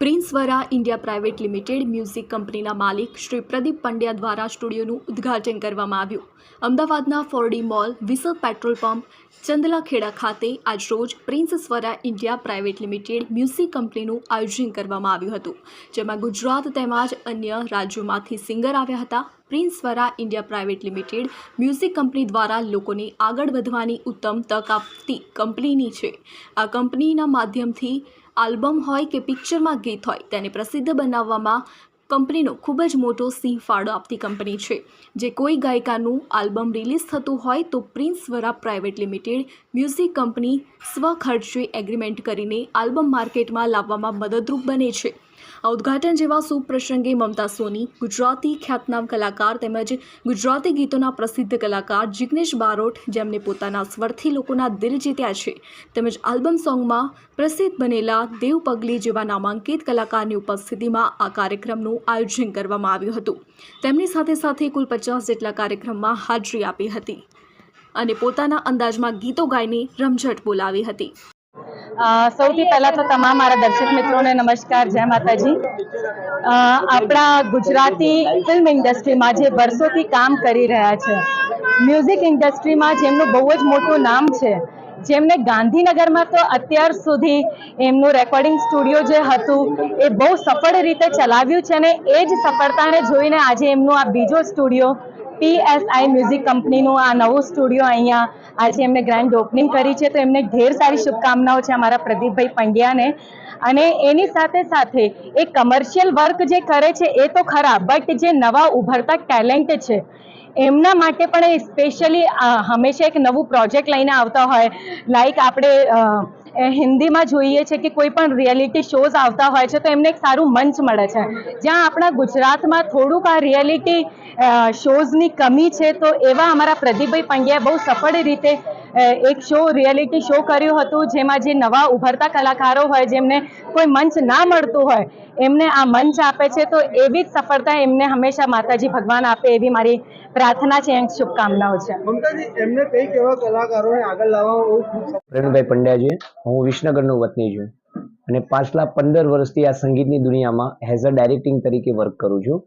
Princevara India private limited music કંપનીના માલિક શ્રી પ્રદીપ પંડ્યા દ્વારા સ્ટુડિયોનું ઉદ્ઘાટન કરવામાં આવ્યું. અમદાવાદના four D mall, whistle petrol pump, ચંદલાખેડા ખાતે આજરોજ Prince Swara India private limited music કંપનીનું આયોજન કરવામાં આવ્યું હતું, જેમાં ગુજરાત તેમજ અન્ય રાજ્યોમાંથી સિંગર આવ્યા હતા. Prince Swara India private limited music company દ્વારા લોકોને આગળ વધવાની ઉત્તમ તક આપતી કંપનીની છે. આ કંપનીના માધ્યમથી આલ્બમ હોય કે પિક્ચરમાં ગીત હોય તેને પ્રસિદ્ધ બનાવવામાં કંપનીનો ખૂબ જ મોટો સિંહ ફાળો આપતી કંપની છે. જે કોઈ ગાયિકાનું આલ્બમ રિલીઝ થતું હોય તો Prince Swara private limited music company સ્વખર્ચે agreement કરીને આલ્બમ માર્કેટમાં લાવવામાં મદદરૂપ બને છે. આ ઉદ્ઘાટન જેવા પ્રસંગે મમતા સોની, ગુજરાતી ખ્યાતનામ કલાકાર તેમજ ગુજરાતી ગીતોના પ્રસિદ્ધ કલાકાર જિગ્નેશ બારોટ જેમને પોતાના સ્વરથી લોકોના દિલ જીત્યા છે. તેમજ આલ્બમ સોંગમાં પ્રસિદ્ધ બનેલા દેવ પગલી જેવા નામાંકિત કલાકારની ઉપસ્થિતિમાં આ કાર્યક્રમનું આયોજન કરવામાં આવ્યું હતું. તેમની સાથે સાથે કુલ પચાસ જેટલા કાર્યક્રમમાં હાજરી આપી હતી અને પોતાના અંદાજમાં ગીતો ગાઈને રમઝટ બોલાવી હતી. સૌથી પહેલા તો તમામ મારા દર્શક મિત્રોને નમસ્કાર, જય માતાજી. આપણા ગુજરાતી ફિલ્મ ઇન્ડસ્ટ્રીમાં જે વર્ષોથી કામ કરી રહ્યા છે મ્યુઝિક ઇન્ડસ્ટ્રીમાં જેમનું બહુ જ મોટું નામ છે, જેમને ગાંધીનગરમાં તો અત્યાર સુધી એમનું રેકોર્ડિંગ સ્ટુડિયો જે હતું, એ બહુ સફળ રીતે ચલાવ્યું છે અને એ જ સફળતાને જોઈને આજે એમનું આ બીજો સ્ટુડિયો પીએસઆઈ મ્યુઝિક કંપનીનું આ નવું સ્ટુડિયો અહીંયા આજે એમને ગ્રાન્ડ ઓપનિંગ કરી છે. તો એમને ઢેર સારી શુભકામનાઓ છે અમારા પ્રદીપભાઈ પંડ્યાને. અને એની સાથે સાથે એ કમર્શિયલ વર્ક જે કરે છે એ તો ખરા બટ જે નવા ઉભરતા ટેલેન્ટ છે, એમના માટે પણ એ સ્પેશિયલી હંમેશા એક નવું પ્રોજેક્ટ લઈને આવતા હોય. લાઈક આપણે હિન્દીમાં જોઈએ છે કે કોઈ પણ રિયાલિટી શોઝ આવતા હોય છે તો એમને એક સારું મંચ મળે છે. જ્યાં આપણા ગુજરાતમાં થોડુંક આ રિયાલિટી શોઝની કમી છે તો એવા અમારા પ્રદીપભાઈ પંડ્યા બહુ સફળ રીતે એક શો રિયાલિટી શો કર્યું હતું જેમાં જે નવા ઉભરતા કલાકારો હોય જેમને કોઈ મંચ ના મળતું હોય એમને આ મંચ આપે છે. તો એવી જ સફળતા એમને હંમેશા માતાજી ભગવાન આપે એવી મારી પ્રાર્થના છે. અને શુભકામનાઓ છે. એમને કંઈક એવા કલાકારોને આગળ લાવવામાં બહુ ખૂબ પ્રવીણભાઈ પંડ્યા હું વિસનગરનો વતની છું અને પાછલા પંદર વર્ષથી આ સંગીતની દુનિયામાં એઝ અ ડાયરેક્ટિંગ તરીકે વર્ક કરું છું.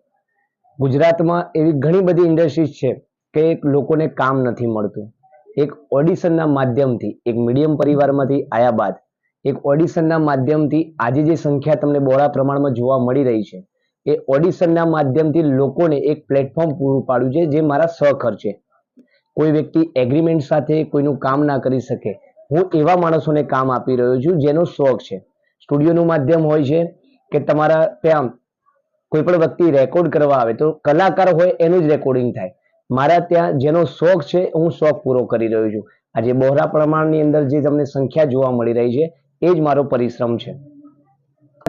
ગુજરાતમાં એવી ઘણી બધી ઇન્ડસ્ટ્રીઝ છે કે એક લોકોને કામ નથી મળતું. એક ઓડિશનના માધ્યમથી, એક મીડિયમ પરિવારમાંથી આવ્યા બાદ, એક ઓડિશનના માધ્યમથી આજે જે સંખ્યા તમને બહોળા પ્રમાણમાં જોવા મળી રહી છે, એ ઓડિશનના માધ્યમથી લોકોને એક પ્લેટફોર્મ પૂરું પાડ્યું છે, જે મારા સહખર્ચે કોઈ વ્યક્તિ એગ્રીમેન્ટ સાથે કોઈનું કામ ના કરી શકે, હું એવા માણસોને કામ આપી રહ્યો છું જેનો શોખ છે. સ્ટુડિયોનું માધ્યમ હોય છે કે તમારા ત્યાં કોઈ પણ વ્યક્તિ રેકોર્ડ કરવા આવે તો કલાકાર હોય એનું જ રેકોર્ડિંગ થાય. મારા ત્યાં જેનો શોખ છે, હું શોખ પૂરો કરી રહ્યો છું. આજે બહોરા પ્રમાણની અંદર જે તમને સંખ્યા જોવા મળી રહી છે, એ જ મારો પરિશ્રમ છે.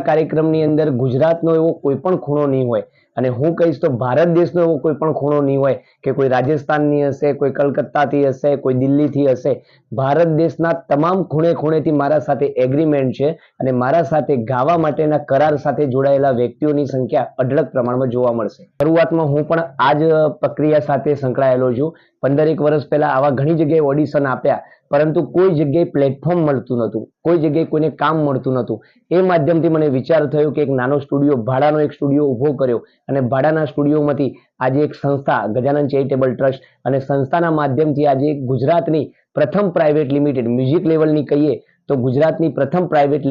આ કાર્યક્રમની અંદર ગુજરાતનો એવો કોઈ પણ ખૂણો નહીં હોય. અને હું કહીશ તો ભારત દેશનો એવો કોઈ પણ ખૂણો નહીં હોય કે કોઈ રાજસ્થાનની હશે, કોઈ કલકત્તાથી હશે, કોઈ દિલ્હીથી હશે. ભારત દેશના તમામ ખૂણે ખૂણેથી મારા સાથે એગ્રીમેન્ટ છે અને મારા સાથે ગાવા માટેના કરાર સાથે જોડાયેલા વ્યક્તિઓની સંખ્યા અઢળક પ્રમાણમાં જોવા મળશે. શરૂઆતમાં હું પણ આ જ પ્રક્રિયા સાથે સંકળાયેલો છું. પંદરેક વર્ષ પહેલા આવા ઘણી જગ્યાએ ઓડિશન આપ્યા. પરંતુ કોઈ જગ્યાએ પ્લેટફોર્મ મળતું નહોતું, કોઈ જગ્યાએ કોઈને કામ મળતું નહોતું. એ માધ્યમથી મને વિચાર થયો કે એક નાનો સ્ટુડિયો ભાડાનો એક સ્ટુડિયો ઊભો કર્યો અને ભાડાના સ્ટુડિયોમાંથી આજે એક સંસ્થા, ગજાનંદ ચેરિટેબલ ટ્રસ્ટ અને સંસ્થાના માધ્યમથી આજે ગુજરાતની પ્રથમ પ્રાઇવેટ લિમિટેડ મ્યુઝિક લેવલની કહીએ તો ગુજરાતની પ્રથમ પ્રાઇવેટ